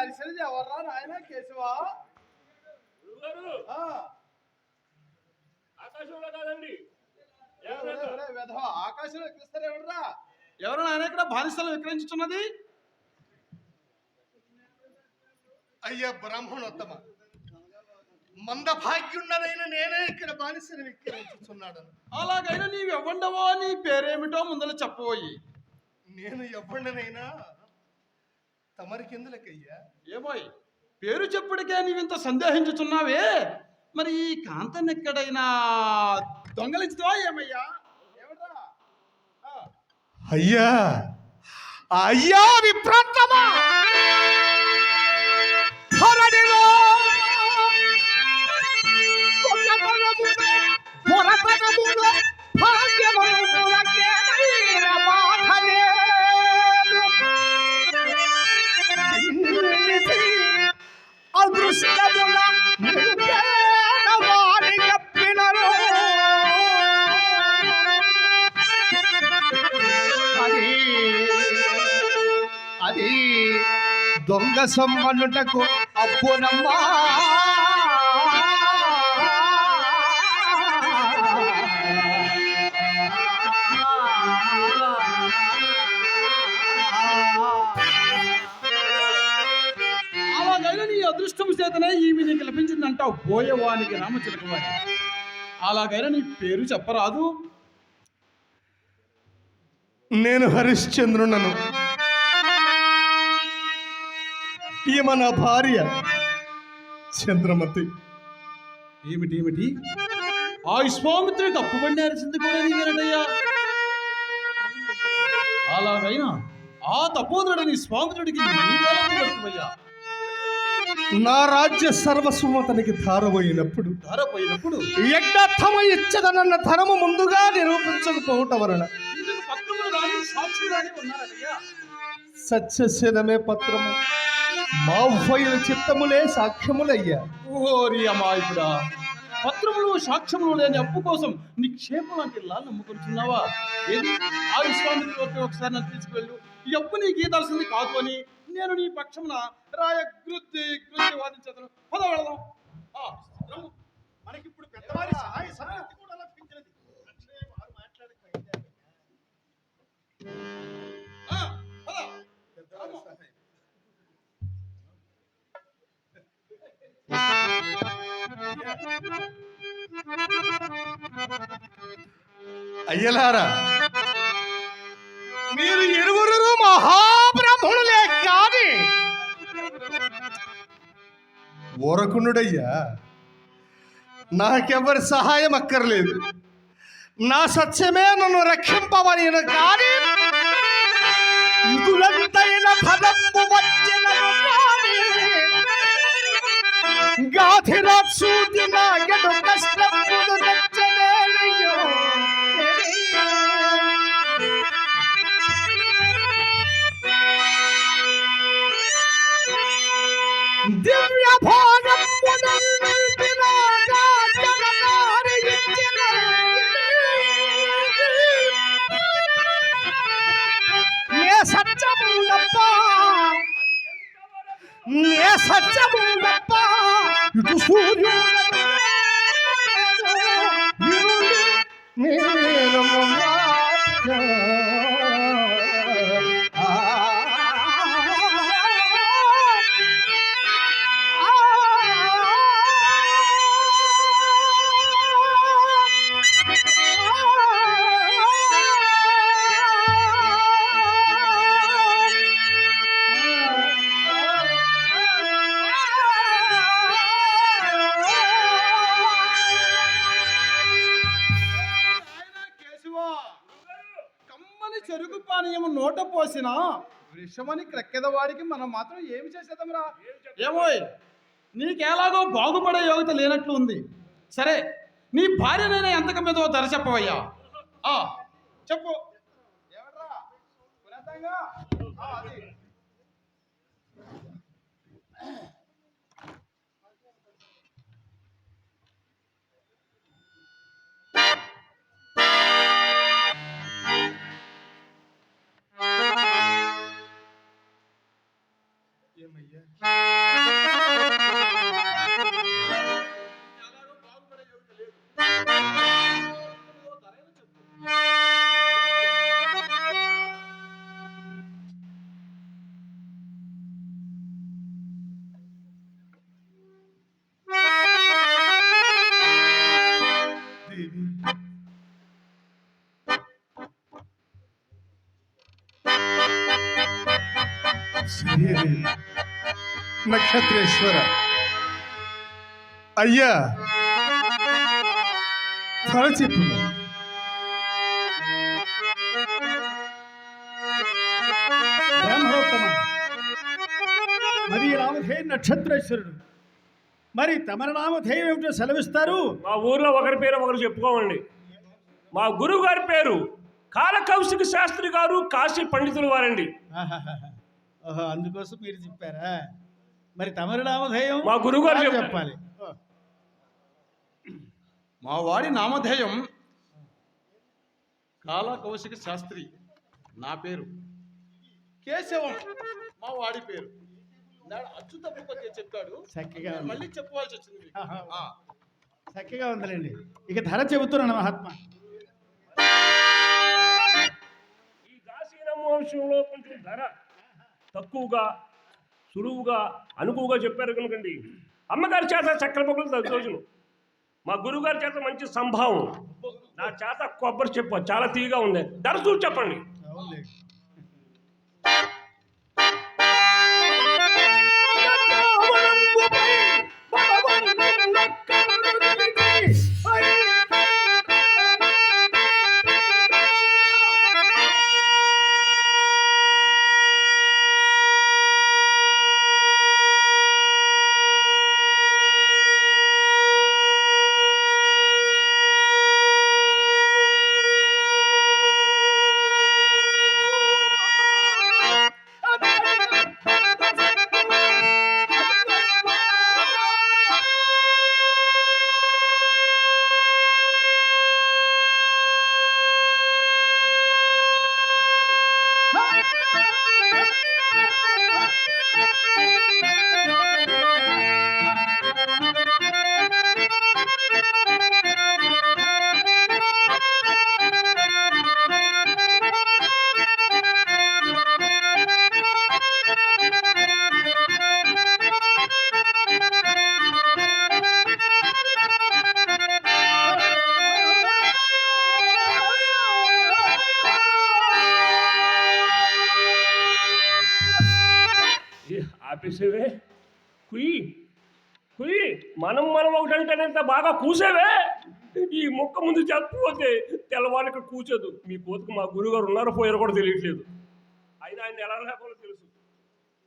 అరిసినది ఎవర్రా నాయన? కేశవా? ఆకాశంలో కాదండి. ఆకాశంలో ఎవరు నాయన ఇక్కడ బానిసలు విక్రయించుతున్నది? అయ్యా బ్రాహ్మణోత్తమ. మంద భాగ్యున్నదైన నేనే ఇక్కడ బానిసని విక్రయించుచున్నాడు అలాగైనా నీవు ఎవ్వండవో నీ పేరేమిటో ముందర చెప్పబోయి నేను ఎవరినైనా తమరికెందులకయ్యా ఏమోయ్ పేరు చెప్పుడికే నీవింత సందేహించుతున్నావే మరి ఈ కాంతను ఎక్కడైనా దొంగలించుతావా ఏమయ్యా? అయ్యా! అయ్యా విప్రాంతమా! ధరణిలో! సొమ్మనుటకు అప్పునమ్మా అలాగైనా నీ అదృష్టం చేతనే ఈమె నీకు లభించిందంటావు పోయేవానికి రామచిలక వారి అలాగైనా నీ పేరు చెప్పరాదు. నేను హరిశ్చంద్రునను ఈమె నా భార్య చంద్రమతి. ఏమిటి ఏమిటి? ఆ విశ్వామిత్రుడికి అప్పుబండి అరిచింది కూడా నీవేనటయ్యా అలాగైనా ఆ తపోధుడని స్వామిత్రుడికి నా రాజ్య సర్వస్వమతనికి ధారపోయినప్పుడు ధరపోయినప్పుడు యజ్ఞార్థమ ఇచ్చదనన్న ధనము ముందుగా నిరూపించకపోవటం వలన సత్యశిలమే పత్రము. మా ఉభయుల చిత్తములే సాక్ష్యములయ్యా. ఓరి అమాయకుడా పత్రములు సాక్ష్యములు లేని అప్పు కోసం నిక్షేపం లాంటి లాలు నమ్ముకుంటున్నావా? ఏది? ఆ ఒకసారి నన్ను తీసుకువెళ్ళు. ఈ అప్పు నీకు ఈదాల్సింది కాదు అని నేను నీ పక్షమున రాయ గృద్ధి గృద్ధి వాదించదను పదవెళదాం అయ్యలారా మీరు ఇరువురు మహాబ్రహ్మణులే కాని ఓరకునుడయ్యా నాకెవరి సహాయం అక్కర్లేదు. నా సత్యమే నన్ను రక్షింపవని కానీ ఇదులంతైన ఫలంబు వచ్చినను కాని గాధిరాత్సూది திவ்யபோரம் முதல் விராஜா ஏ சச்சமுண்டப்பா ஏ சச்சமுண்டப்பா இது சூரியன் నోట పోసిన విషమని క్రక్కెదవాడికి మనం మాత్రం ఏమి చేసేద్దాంరా? ఏమోయ్ నీకెలాగో బాగుపడే యోగ్యత లేనట్లు ఉంది. సరే నీ భార్యనైనా ఎంతక మీదో ధర చెప్పవయ్యా ఆ, చెప్పు. ఎవడ్రా? ఏమయ్యా నక్షత్రేశ్వర. అయ్యా త్వర చెప్పు. మరి రామధేయ నక్షత్రేశ్వరుడు. మరి తమర నామధేయం ఏమిటో సెలవిస్తారు? మా ఊర్లో ఒకరి పేరు ఒకరు చెప్పుకోమండి మా గురువు గారి పేరు కాలకౌశిక శాస్త్రి గారు కాశీ పండితులు వారండి. అందుకోసం మీరు చెప్పారా? మరి తమరి నామధేయం మా చెప్పారు. చెప్పాలి? మా వాడి నామధేయం కాల కౌశిక శాస్త్రి. నా పేరు. కేశవం. మా వాడి పేరు. నాడు అచ్చు తప్పుకొచ్చే చెప్పాడు. చక్కగా. మళ్ళీ చెప్పవలసి వచ్చింది చక్కగా ఉందిలేండి. ఇక ధర చెబుతున్నాను మహాత్మా. ఈ దాసీనమ్మ వంశంలో కొంచెం ధర తక్కువగా సులువుగా అనుకువగా చెప్పారు కనుకండి. అమ్మగారి చేత చక్కెర పొగలు దర్శనం మా గురువుగారి చేత మంచి సంభావం. నా చేత కొబ్బరి చెప్ప చాలా తీగా ఉంది. ధర చూసి చెప్పండి. ఆపేసేవే? కుయ్యి కుయ్యి మనం మనం ఒకటంటే ఎంత బాగా కూసేవే? ఈ మొక్క ముందు చెప్పకపోతే తెల్లవారికి కూర్చోదు మీ కోతకు మా గురుగారు ఉన్నారో పోయారో కూడా తెలియట్లేదు. అయినా ఆయన ఎలా లేకపోతే తెలుసు.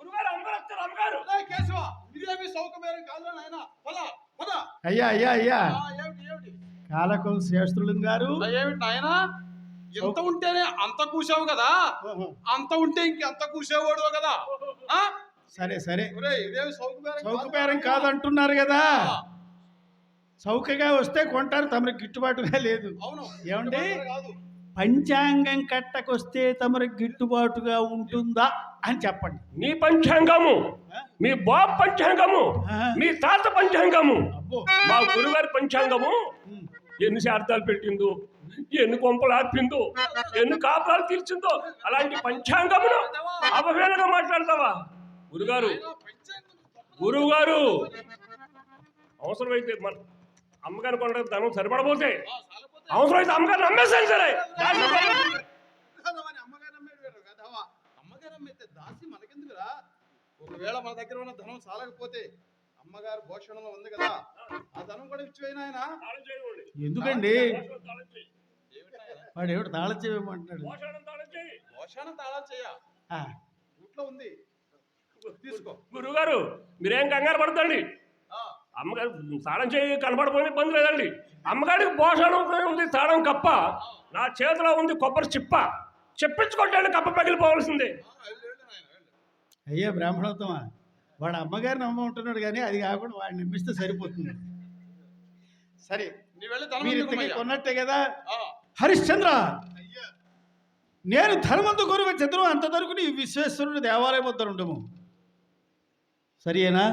గురుగారు అమ్మగారు వస్తారు అమ్మగారు. కేశవ ఇదేమి సౌకర్యం కాదురా నాయన. పద పద. అయ్యా అయ్యా అయ్యా. కాలకం శాస్త్రులు గారు. ఏమిటి నాయన? ఎంత ఉంటేనే అంత కూసావు కదా? ఓహో. అంత ఉంటే ఇంకెంత కూసేవాడు కదా? ఆ? సరే సరే. సౌకర్యం చౌకబేరం కాదంటున్నారు కదా. చౌకగా వస్తే కొంటారు తమరికి గిట్టుబాటుగా లేదు. ఏమండి? కాదు. పంచాంగం కట్టకొస్తే తమరికి గిట్టుబాటుగా ఉంటుందా అని చెప్పండి. మీ పంచాంగము మీ బాబు పంచాంగము. మీ తాత పంచాంగము మా గురుగారి పంచాంగము. ఎన్ని శార్థాలు పెట్టిందో ఎన్ని కొంపలు ఆర్పిందో ఎన్ని కాపురాలు తీర్చిందో అలాంటి పంచాంగమును అవహేళనగా మాట్లాడతావా? గురుగారు గురువు గారు అవసరమైతే మన అమ్మగారు కొనడం ధనం సరిపడబోతే అవసరమైతే సరే అమ్మగారు దాసి మనకెందుకురా ఒకవేళ మన దగ్గర ఉన్న ధనం సాలకపోతే అమ్మగారు భోషణలో ఉంది కదా ఆ ధనం కూడా ఇచ్చిపోయిన ఆయన. ఎందుకండి. వాడు ఎవడు తాళం చేయమంటున్నాడు? భోషణం తాళం చేయి. ఇంట్లో ఉంది. గురువుగారు మీరేం కంగారు పడతండి అమ్మగారు తాళం చేయి కనబడిపోయిన ఇబ్బంది లేదండి. అమ్మగారికి భోషణం ఉంది తాళం కప్ప. నా చేతిలో ఉంది కొబ్బరి చిప్ప. చెప్పించుకోవడానికి కప్ప పగిలిపోవాల్సిందే. అయ్యా బ్రాహ్మణోత్తమ? వాడు అమ్మగారిని అమ్మ ఉంటున్నాడు కానీ అది కాకుండా వాడిని నమ్మిస్తే సరిపోతుంది. సరే? కొన్నట్టే కదా? హరిశ్చంద్ర! అయ్యా. నేను ధర్మంతో కొరువ చతురు అంత వరకు నీ విశ్వేశ్వరుడు దేవాలయం వద్ద ఉండము. சரியேனா?